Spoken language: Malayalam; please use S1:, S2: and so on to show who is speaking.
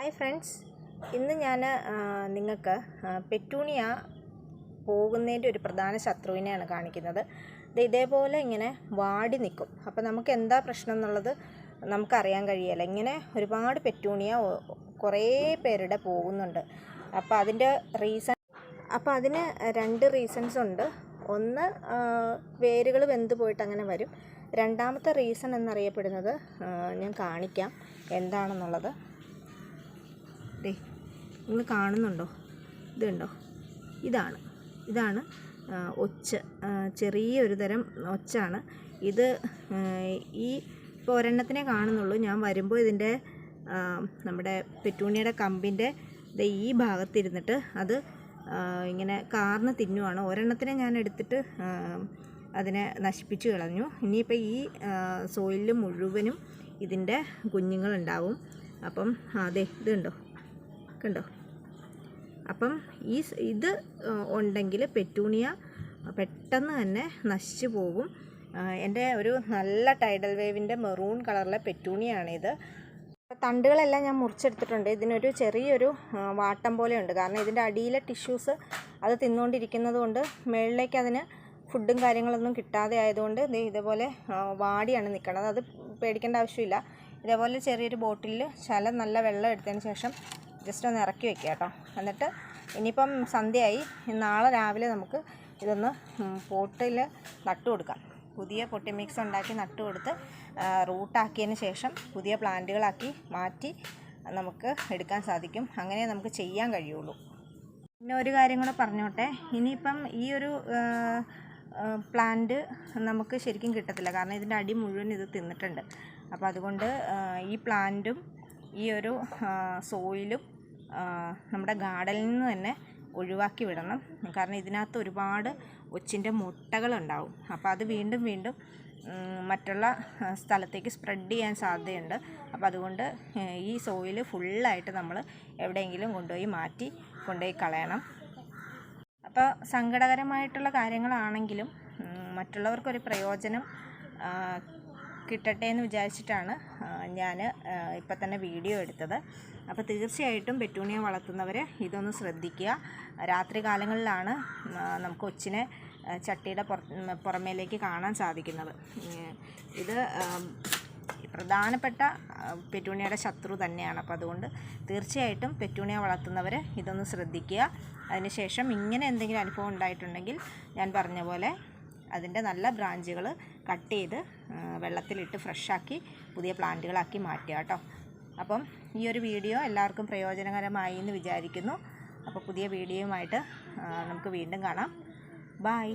S1: ഹായ് ഫ്രണ്ട്സ് ഇന്ന് ഞാൻ നിങ്ങൾക്ക് പെറ്റൂണിയ പോകുന്നതിന്റെ ഒരു പ്രധാന ശത്രുവിനെയാണ് കാണിക്കുന്നത്. ഇത് ഇതേപോലെ ഇങ്ങനെ വാടി നിൽക്കും അപ്പോൾ നമുക്ക് എന്താ പ്രശ്നം എന്നുള്ളത് നമുക്കറിയാൻ കഴിയില്ല. ഇങ്ങനെ ഒരുപാട് പെറ്റൂണിയ കുറേ പേരുടെ പോകുന്നുണ്ട്. അപ്പോൾ അതിന്റെ റീസൺ അപ്പോൾ അതിന് രണ്ട് റീസൺസ് ഉണ്ട്. ഒന്ന് വേരുകൾ വെന്ത് പോയിട്ട് അങ്ങനെ വരും. രണ്ടാമത്തെ റീസൺ എന്നറിയപ്പെടുന്നത് ഞാൻ കാണിക്കാം. എന്താണെന്നുള്ളത്. നിങ്ങൾ കാണുന്നുണ്ടോ? ഇതുണ്ടോ? ഇതാണ്. ഇതാണ് ഒച്ച. ആ, ചെറിയൊരു തരം ഒച്ചാണ്. ഇത് ഈ ഇപ്പോൾ ഒരെണ്ണത്തിനെ കാണുന്നുള്ളൂ. ഞാൻ വരുമ്പോൾ ഇതിന്റെ നമ്മുടെ പെറ്റൂണിയുടെ കമ്പിന്റെ ഇത് ഈ ഭാഗത്തിരുന്നിട്ട് അത് ഇങ്ങനെ കാർന്ന് തിന്നുവാണ്. ഒരെണ്ണത്തിനെ ഞാൻ എടുത്തിട്ട് അതിനെ നശിപ്പിച്ചു കളഞ്ഞു. ഇനിയിപ്പോൾ ഈ സോയിലിൽ മുഴുവനും ഇതിന്റെ കുഞ്ഞുങ്ങളുണ്ടാവും. അപ്പം അതെ ഇതുണ്ടോ? കണ്ടോ? അപ്പം ഈ ഇത് ഉണ്ടെങ്കിൽ പെറ്റൂണിയ പെട്ടെന്ന് തന്നെ നശിച്ചു പോകും. എന്റെ ഒരു നല്ല ടൈഡൽ വേവിന്റെ മെറൂൺ കളറിലെ പെറ്റൂണിയാണിത്. തണ്ടുകളെല്ലാം ഞാൻ മുറിച്ചെടുത്തിട്ടുണ്ട്. ഇതിനൊരു ചെറിയൊരു വാട്ടം പോലെ ഉണ്ട് കാരണം ഇതിന്റെ അടിയിലെ ടിഷ്യൂസ് അത് തിന്നുകൊണ്ടിരിക്കുന്നത് കൊണ്ട് മുകളിലേക്ക് അതിന് ഫുഡും കാര്യങ്ങളൊന്നും കിട്ടാതെ ആയതുകൊണ്ട് ഇത് ഇതേപോലെ വാടിയാണ് നിൽക്കുന്നത് അത് പേടിക്കേണ്ട ആവശ്യമില്ല. ഇതേപോലെ ചെറിയൊരു ബോട്ടിലിൽ ശലം നല്ല വെള്ളം എടുത്തതിന് ശേഷം ജസ്റ്റ് ഒന്ന് ഇറക്കി വെക്കുക കേട്ടോ. എന്നിട്ട് ഇനിയിപ്പം സന്ധ്യയായി. നാളെ രാവിലെ നമുക്ക് ഇതൊന്ന് പോട്ടിൽ നട്ടു കൊടുക്കാം. പുതിയ പൊട്ടി മിക്സ് ഉണ്ടാക്കി നട്ടു കൊടുത്ത് റൂട്ടാക്കിയതിന് ശേഷം പുതിയ പ്ലാന്റുകളാക്കി മാറ്റി നമുക്ക് എടുക്കാൻ സാധിക്കും. അങ്ങനെ നമുക്ക് ചെയ്യാൻ കഴിയുള്ളൂ. പിന്നെ ഒരു കാര്യം കൂടെ പറഞ്ഞോട്ടെ. ഇനിയിപ്പം ഈ ഒരു പ്ലാന്റ് നമുക്ക് ശരിക്കും കിട്ടത്തില്ല. കാരണം ഇതിന്റെ അടി മുഴുവൻ ഇത് തിന്നിട്ടുണ്ട്. അപ്പോൾ അതുകൊണ്ട് ഈ പ്ലാന്റും ഈ ഒരു സോയിലും നമ്മുടെ ഗാർഡനിൽ നിന്ന് തന്നെ ഒഴിവാക്കി വിടണം. കാരണം ഇതിനകത്ത് ഒരുപാട് ഒച്ചിന്റെ മുട്ടകളുണ്ടാവും. അപ്പോൾ അത് വീണ്ടും വീണ്ടും മറ്റുള്ള സ്ഥലത്തേക്ക് സ്പ്രെഡ് ചെയ്യാൻ സാധ്യതയുണ്ട്. അപ്പോൾ അതുകൊണ്ട് ഈ സോയിൽ ഫുള്ളായിട്ട് നമ്മൾ എവിടെയെങ്കിലും കൊണ്ടുപോയി മാറ്റി കൊണ്ടുപോയി കളയണം. അപ്പോൾ സങ്കടകരമായിട്ടുള്ള കാര്യങ്ങളാണെങ്കിലും മറ്റുള്ളവർക്കൊരു പ്രയോജനം കിട്ടട്ടെ എന്ന് വിചാരിച്ചിട്ടാണ് ഞാൻ ഇപ്പം തന്നെ വീഡിയോ എടുത്തത്. അപ്പോൾ തീർച്ചയായിട്ടും പെറ്റൂണിയ വളർത്തുന്നവർ ഇതൊന്ന് ശ്രദ്ധിക്കുക. രാത്രി കാലങ്ങളിലാണ് നമുക്ക് ഒച്ചിനെ ചട്ടിയുടെ പുറ പുറമേലേക്ക് കാണാൻ സാധിക്കുന്നത്. ഇത് പ്രധാനപ്പെട്ട പെറ്റൂണിയയുടെ ശത്രു തന്നെയാണ്. അപ്പോൾ അതുകൊണ്ട് തീർച്ചയായിട്ടും പെറ്റൂണിയ വളർത്തുന്നവർ ഇതൊന്ന് ശ്രദ്ധിക്കുക. അതിനുശേഷം ഇങ്ങനെ എന്തെങ്കിലും അനുഭവം ഉണ്ടായിട്ടുണ്ടെങ്കിൽ ഞാൻ പറഞ്ഞ പോലെ അതിന്റെ നല്ല ബ്രാഞ്ചുകൾ കട്ട് ചെയ്ത് വെള്ളത്തിലിട്ട് ഫ്രഷാക്കി പുതിയ പ്ലാന്റുകളാക്കി മാറ്റുക കേട്ടോ. അപ്പം ഈ ഒരു വീഡിയോ എല്ലാവർക്കും പ്രയോജനകരമായി എന്ന് വിചാരിക്കുന്നു. അപ്പോൾ പുതിയ വീഡിയോയുമായിട്ട് നമുക്ക് വീണ്ടും കാണാം. ബായ്